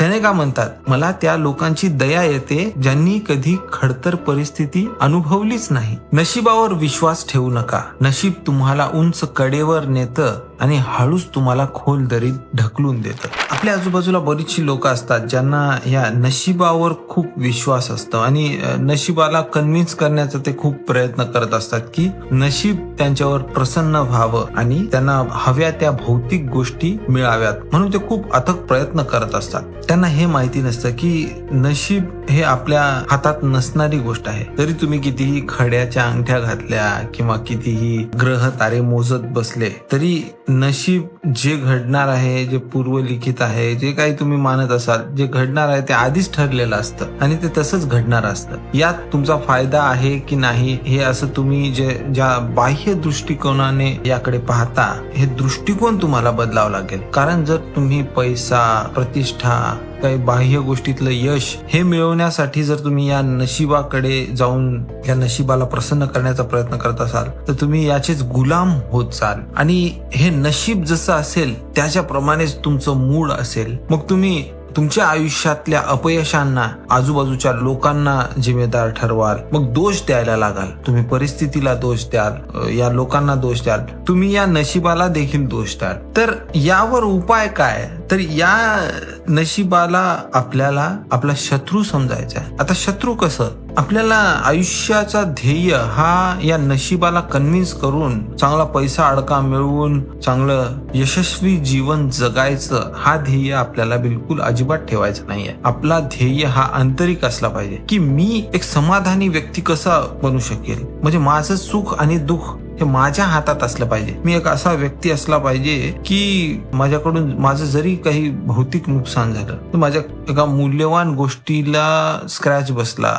Senega म्हणतात मला त्या लोकांची दया येते ज्यांनी कधी खडतर परिस्थिती अनुभवलीच नाही. नशिबावर विश्वास ठेवू नका. नशीब तुम्हाला उंच कडेवर नेतं आणि हळूच तुम्हाला खोल दरीत ढकलून देतं. आपल्या आजूबाजूला बरीचशी लोक असतात ज्यांना या नशिबावर खूप विश्वास असतो आणि नशिबाला कन्व्हिन्स करण्याचा ते खूप प्रयत्न करत असतात की नशीब त्यांच्यावर प्रसन्न व्हावं आणि त्यांना हव्या त्या भौतिक गोष्टी मिळाव्यात म्हणून ते खूप अथक प्रयत्न करत असतात. त्यांना हे माहिती नसतं की नशीब हे आपल्या हातात नसणारी गोष्ट आहे. जरी तुम्ही कितीही खड्याच्या अंगठ्या घातल्या किंवा कितीही ग्रह तारे मोजत बसले तरी नशीब जे घडणार आहे जे पूर्वलिखित आहे जे काही तुम्ही मानत असाल जे घडणार आहे ते आधीच ठरलेलं असतं आणि ते तसंच घडणार असतं. यात तुमचा फायदा आहे की नाही हे असं तुम्ही जे ज्या बाह्य दृष्टिकोनाने याकडे पाहता हे दृष्टिकोन तुम्हाला बदलावं लागेल. कारण जर तुम्ही पैसा प्रतिष्ठा काही बाह्य गोष्टीतलं यश हे मिळवण्यासाठी जर तुम्ही या नशिबाकडे जाऊन या नशिबाला प्रसन्न करण्याचा प्रयत्न करत असाल तर तुम्ही याचेच गुलाम होत चाल आणि हे नशीब जसं असेल त्याच्याप्रमाणेच तुमचं मूड असेल. मग तुम्ही तुमच्या आयुष्यातल्या अपयशांना आजूबाजूच्या लोकांना जिम्मेदार ठरवाल. मग दोष द्यायला लागाल. तुम्ही परिस्थितीला दोष द्याल या लोकांना दोष द्याल. तुम्ही या नशिबाला देखील दोष द्याल. तर यावर उपाय काय? तर या नशिबाला आपल्याला आपला शत्रू समजायचा आहे. आता शत्रू कसं? आपल्याला आयुष्याचा ध्येय हा या नशिबाला कन्व्हिन्स करून चांगला पैसा अडका मिळवून चांगलं यशस्वी जीवन जगायचं हा ध्येय आपल्याला बिलकुल अजिबात ठेवायचा नाहीये. आपला ध्येय हा आंतरिक असला पाहिजे. की मी एक समाधानी व्यक्ती कसा बनू शकेल? म्हणजे माझं सुख आणि दुःख हे माझ्या हातात असलं पाहिजे. मी एक असा व्यक्ती असला पाहिजे की माझ्याकडून माझं जरी काही भौतिक नुकसान झालं तर माझ्या एका मूल्यवान गोष्टीला स्क्रॅच बसला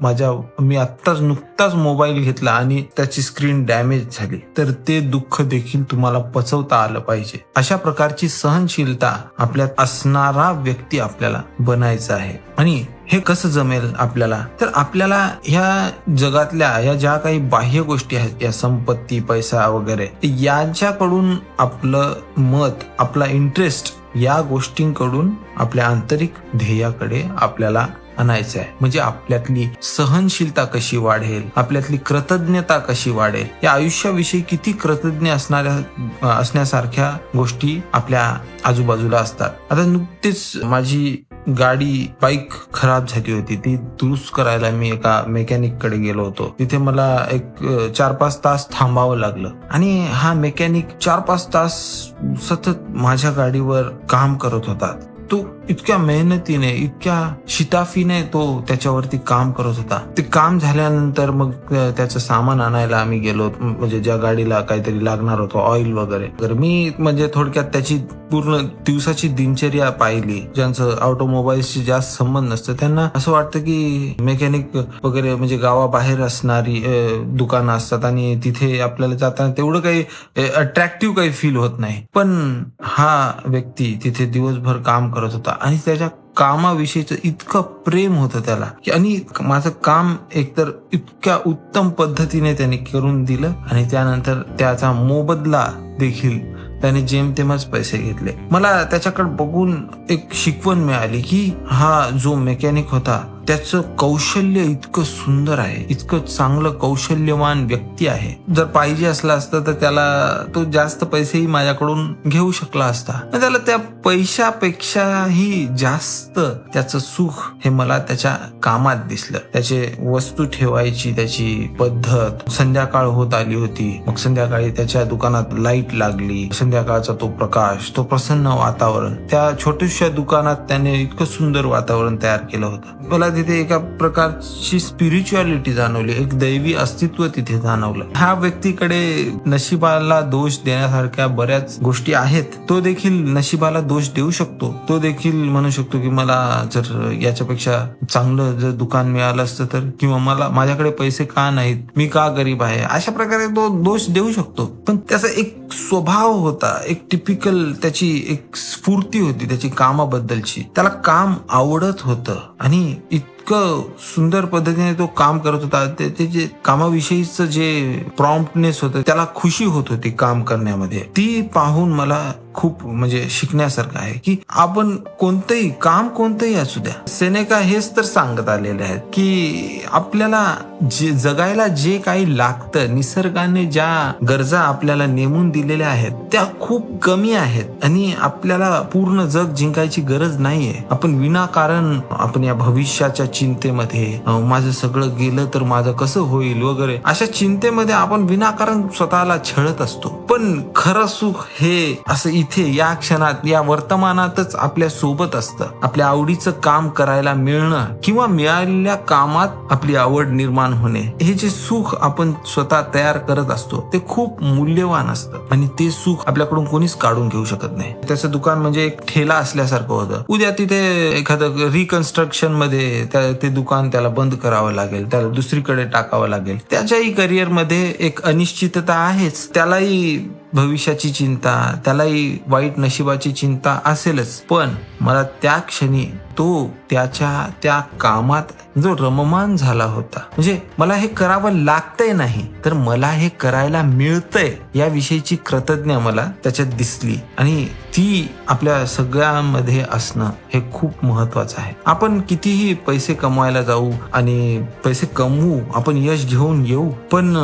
माझ्या मी आत्ताच नुकताच मोबाईल घेतला आणि त्याची स्क्रीन डॅमेज झाली. तर ते दुःख देखील तुम्हाला पचवता आलं पाहिजे. अशा प्रकारची सहनशीलता आपल्यात असणारा व्यक्ती आपल्याला बनायचा आहे. आणि हे कसं जमेल आपल्याला? तर आपल्याला ह्या जगातल्या या ज्या काही बाह्य गोष्टी आहेत या संपत्ती पैसा वगैरे यांच्याकडून आपलं मत आपला इंटरेस्ट या गोष्टींकडून आपल्या आंतरिक ध्येयाकडे आपल्याला आणायचं आहे म्हणजे आपल्यातली सहनशीलता कशी वाढेल आपल्यातली कृतज्ञता कशी वाढेल या आयुष्याविषयी किती कृतज्ञ असणाऱ्या असण्यासारख्या गोष्टी आपल्या आजूबाजूला असतात. आता नुकतीच माझी गाडी बाईक खराब झाली होती. ती दुरुस्त करायला मी एका मेकॅनिककडे गेलो होतो. तिथे मला एक चार पाच तास थांबावं लागलं. आणि हा मेकॅनिक चार पाच तास सतत माझ्या गाडीवर काम करत होता. तो इतक्या मेहनतीने इतक्या शिताफीने तो त्याच्यावरती काम करत होता. ते काम झाल्यानंतर मग त्याचं सामान आणायला आम्ही गेलो. म्हणजे ज्या गाडीला काहीतरी लागणार होतं ऑइल वगैरे. तर मी म्हणजे थोडक्यात त्याची पूर्ण दिवसाची दिनचर्या पाहिली. ज्यांचं ऑटोमोबाईलशी जास्त संबंध नसतं. त्यांना असं वाटतं की मेकॅनिक वगैरे म्हणजे गावाबाहेर असणारी दुकानं असतात आणि तिथे आपल्याला जाताना तेवढं काही अट्रॅक्टिव्ह काही फील होत नाही. पण हा व्यक्ती तिथे दिवसभर काम करत होता. आणि त्याच्या कामाविषयीचं इतकं प्रेम होतं त्याला की आणि माझं काम एकतर इतक्या उत्तम पद्धतीने त्याने करून दिलं आणि त्यानंतर त्याचा मोबदला देखील त्याने जेमतेमच पैसे घेतले. मला त्याच्याकडे बघून एक शिकवण मिळाली की हा जो मेकॅनिक होता त्याचं कौशल्य इतकं सुंदर आहे इतकं चांगलं कौशल्यवान व्यक्ती आहे. जर पाहिजे असलं असतं तर त्याला तो जास्त पैसेही माझ्याकडून घेऊ शकला असता. त्याला त्या पैशापेक्षाही जास्त त्याचं सुख हे मला त्याच्या कामात दिसलं. त्याचे वस्तू ठेवायची त्याची पद्धत. संध्याकाळ होत आली होती. मग संध्याकाळी त्याच्या दुकानात लाइट लागली. संध्याकाळचा तो प्रकाश तो प्रसन्न वातावरण. त्या छोट्याशा दुकानात त्याने इतकं सुंदर वातावरण तयार केलं होतं. मला तिथे एका प्रकारची स्पिरिच्युअलिटी जाणवली. एक दैवी अस्तित्व तिथे जाणवलं. ह्या व्यक्तीकडे नशिबाला दोष देण्यासारख्या बऱ्याच गोष्टी आहेत. तो देखील नशिबाला दोष दोष देऊ शकतो. तो देखील म्हणू शकतो की मला जर याच्यापेक्षा चांगलं जर दुकान मिळालं असतं तर किंवा मला माझ्याकडे पैसे का नाहीत? मी का गरीब आहे? अशा प्रकारे तो दोष देऊ शकतो. पण त्याचा एक स्वभाव होता एक टिपिकल त्याची एक स्फूर्ती होती त्याची कामाबद्दलची. त्याला काम आवडत होतं आणि इतकं सुंदर पद्धतीने तो काम करत होता. ते ते जे कामाविषयीच जे प्रॉम्प्टनेस होतं त्याला खुशी होत होती काम करण्यामध्ये. ती पाहून मला खूप म्हणजे शिकण्यासारखं आहे की आपण कोणतंही काम कोणतंही असू द्या सेनेका हेच तर सांगत आलेले आहेत की आपल्याला जे जगायला जे काही लागतं निसर्गाने ज्या गरजा आपल्याला नेमून दिलेल्या आहेत त्या खूप कमी आहेत आणि आपल्याला पूर्ण जग जिंकायची गरज नाहीये. आपण विनाकारण आपण या भविष्याच्या चिंतेमध्ये माझं सगळं गेलं तर माझं कसं होईल वगैरे अशा चिंतेमध्ये आपण विनाकारण स्वतःला छळत असतो. पण खरं सुख हे असं इथे या क्षणात या वर्तमानातच आपल्यासोबत असतं. आपल्या आवडीचं काम करायला मिळणं किंवा मिळालेल्या कामात आपली आवड निर्माण होणे. हे जे सुख आपण स्वतः तयार करत असतो ते खूप मूल्यवान असतं. आणि ते सुख आपल्याकडून कोणीच काढून घेऊ शकत नाही. त्याचं दुकान म्हणजे एक ठेला असल्यासारखं होतं. उद्या तिथे एखादं रिकन्स्ट्रक्शनमध्ये त्या- ते दुकान त्याला बंद करावं लागेल त्याला दुसरीकडे टाकावं लागेल. त्याच्याही करिअरमध्ये एक अनिश्चितता आहेच. त्यालाही भविष्याची चिंता त्यालाही वाईट नशिबाची चिंता असेलच. पण मला त्या क्षणी तो त्याच्या त्या कामात जो रममान झाला होता. म्हणजे मला हे करावं लागतंय नाही तर मला हे करायला मिळतंय याविषयीची कृतज्ञ मला त्याच्यात दिसली. आणि ती आपल्या सगळ्यांमध्ये असणं हे खूप महत्वाचं आहे. आपण कितीही पैसे कमवायला जाऊ आणि पैसे कमवू आपण यश घेऊन येऊ पण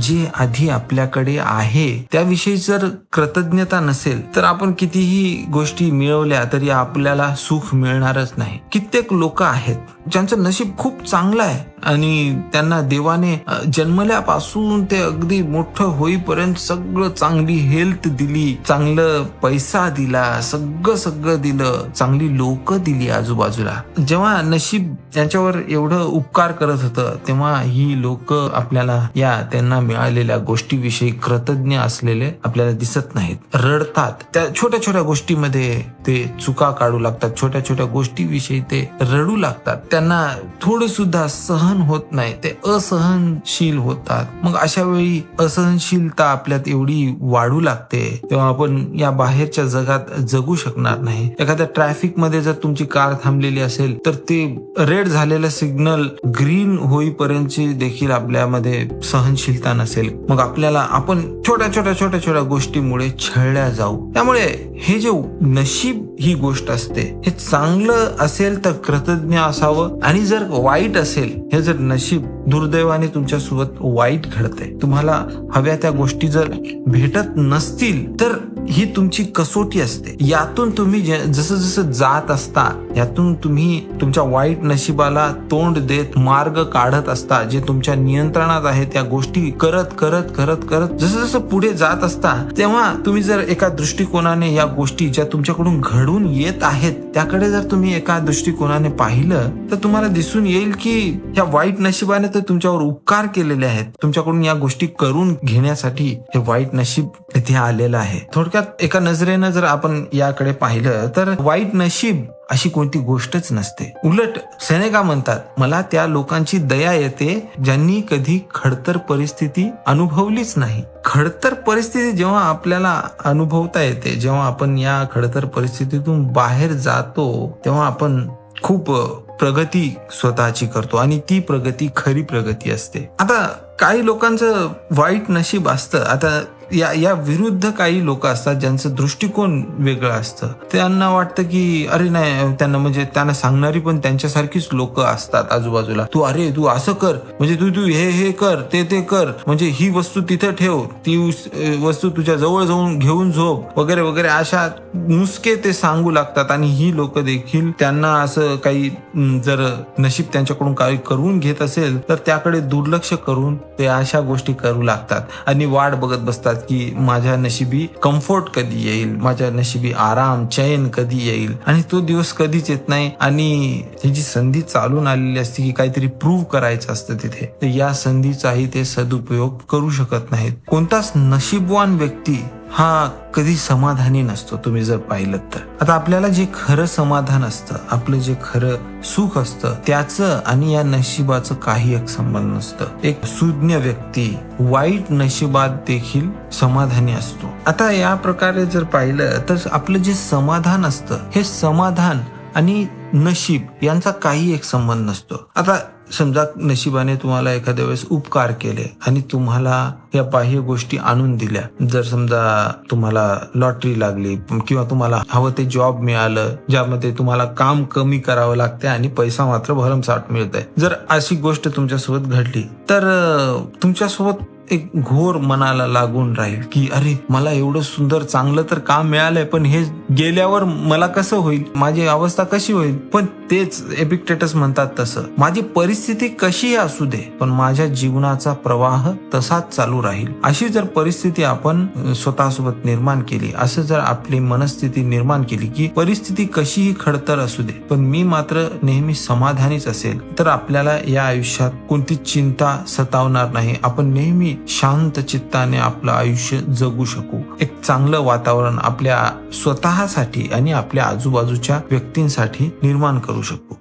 जे आधी आपल्याकडे आहे त्याविषयी जर कृतज्ञता नसेल तर आपण कितीही गोष्टी मिळवल्या तरी आपल्याला सुख मिळणारच नाही. कित्येक लोक आहेत ज्यांचं नशीब खूप चांगलं आहे. आणि त्यांना देवाने जन्मल्यापासून ते अगदी मोठं होईपर्यंत सगळं चांगली हेल्थ दिली चांगलं पैसा दिला सगळं सगळं दिलं चांगली लोक दिली आजूबाजूला. जेव्हा नशीब यांच्यावर एवढं उपकार करत होतं तेव्हा ही लोक आपल्याला या त्यांना मिळालेल्या गोष्टीविषयी कृतज्ञ असलेले आपल्याला दिसत नाहीत. रडतात. त्या छोट्या छोट्या गोष्टीमध्ये ते चुका काढू लागतात. छोट्या छोट्या गोष्टीविषयी ते रडू लागतात. त्यांना थोडं सुद्धा सहन होत नाही ते असहनशील होतात. मग अशा वेळी असहनशीलता आपल्यात एवढी वाढू लागते तेव्हा आपण या बाहेरच्या जगात जगू शकणार नाही. एखाद्या ट्रॅफिकमध्ये जर तुमची कार थांबलेली असेल तर ते रेड झालेलं सिग्नल ग्रीन होईपर्यंतची देखील आपल्यामध्ये सहनशीलता नसेल. मग आपल्याला आपण छोट्या छोट्या छोट्या छोट्या गोष्टीमुळे छळल्या जाऊ. त्यामुळे हे जे नशीब ही गोष्ट असते हे चांगलं असेल तर कृतज्ञ असावं आणि जर वाईट असेल हे जर नशीब दुर्दैवाने तुमच्यासोबत वाईट घडते तुम्हाला हव्या त्या गोष्टी जर भेटत नसतील तर ही तुमची कसोटी असते. यातून तुम्ही जसं जसं जात असता यातून तुम्ही तुमच्या वाईट नशिबाला तोंड देत मार्ग काढत असता जे तुमच्या नियंत्रणात आहे त्या गोष्टी करत करत करत करत जसं जसं पुढे जात असता तेव्हा तुम्ही जर एका दृष्टिकोनाने या गोष्टी ज्या तुमच्याकडून घडून येत आहेत त्याकडे जर तुम्ही एका दृष्टिकोनाने पाहिलं तर तुम्हाला दिसून येईल की ह्या वाईट नशिबाने तर तुमच्यावर उपकार केलेले आहेत. तुमच्याकडून या गोष्टी करून घेण्यासाठी हे वाईट नशीब इथे आलेलं आहे. थोडक्यात एका नजरेनं जर आपण याकडे पाहिलं तर वाईट नशीब अशी कोणती गोष्टच नसते. उलट सेनेगा म्हणतात मला त्या लोकांची दया येते ज्यांनी कधी खडतर परिस्थिती अनुभवलीच नाही. खडतर परिस्थिती जेव्हा आपल्याला अनुभवता येते जेव्हा आपण या खडतर परिस्थितीतून बाहेर जातो तेव्हा आपण खूप प्रगती स्वतःची करतो आणि ती प्रगती खरी प्रगती असते. आता काही लोकांचं वाईट नशीब असतं. आता या या विरुद्ध काही लोक असतात ज्यांचं दृष्टिकोन वेगळं असतं. त्यांना वाटतं की अरे नाही त्यांना म्हणजे त्यांना सांगणारी पण त्यांच्यासारखीच लोक असतात आजूबाजूला. तू अरे तू असं कर. म्हणजे तू तू हे हे कर ते ते कर. म्हणजे ही वस्तू तिथं ठेव. ती वस्तू तुझ्या जवळ जाऊन घेऊन झोप. वगैरे वगैरे अशा नुसके ते सांगू लागतात आणि ही लोक देखील त्यांना असं काही जर नशीब त्यांच्याकडून काही करून घेत असेल तर त्याकडे दुर्लक्ष करून ते अशा गोष्टी करू लागतात. आणि वाट बघत बसतात. की माझ्या नशिबी कम्फर्ट कधी येईल माझ्या नशिबी आराम चैन कधी येईल? आणि तो दिवस कधीच येत नाही. आणि त्याची संधी चालून आलेली असते की काहीतरी प्रूव्ह करायचं असतं तिथे तर या संधीचाही ते सदुपयोग करू शकत नाहीत. कोणताच नशीबवान व्यक्ती हा कधी समाधानी नसतो तुम्ही जर पाहिलं तर. आता आपल्याला जे खरं समाधान असतं आपलं जे खरं सुख असतं त्याचं आणि या नशिबाचं काही एक संबंध नसतं. एक सुज्ञ व्यक्ती वाईट नशिबात देखील समाधानी असतो. आता या प्रकारे जर पाहिलं तर आपलं जे समाधान असतं हे समाधान आणि नशीब यांचा काही एक संबंध नसतो. आता समजा नशिबाने तुम्हाला एखाद्या वेळेस उपकार केले आणि तुम्हाला या बाह्य गोष्टी आणून दिल्या. जर समजा तुम्हाला लॉटरी लागली किंवा तुम्हाला हवं ते जॉब मिळालं ज्यामध्ये तुम्हाला काम कमी करावं लागते आणि पैसा मात्र भरमसाठ मिळत आहे जर अशी गोष्ट तुमच्यासोबत घडली तर तुमच्यासोबत एक घोर मनाला लागून राहील की अरे मला एवढं सुंदर चांगलं तर काम मिळालंय? पण हे गेल्यावर मला कसं होईल? माझी अवस्था कशी होईल? पण तेच एपिक्टेटस म्हणतात तसं. माझी परिस्थिती कशी असू दे पण माझ्या जीवनाचा प्रवाह तसाच चालू राहील. अशी जर परिस्थिती आपण स्वतःसोबत निर्माण केली असं जर आपली मनस्थिती निर्माण केली की परिस्थिती कशीही खडतर असू दे पण मी मात्र नेहमी समाधानीच असेल तर आपल्याला या आयुष्यात कोणती चिंता सतावणार नाही. आपण नेहमी शांत चित्ताने आपलं आयुष्य जगू शकू. एक चांगलं वातावरण आपल्या स्वतःसाठी आणि आपल्या आजूबाजूच्या व्यक्तींसाठी निर्माण करू शकू.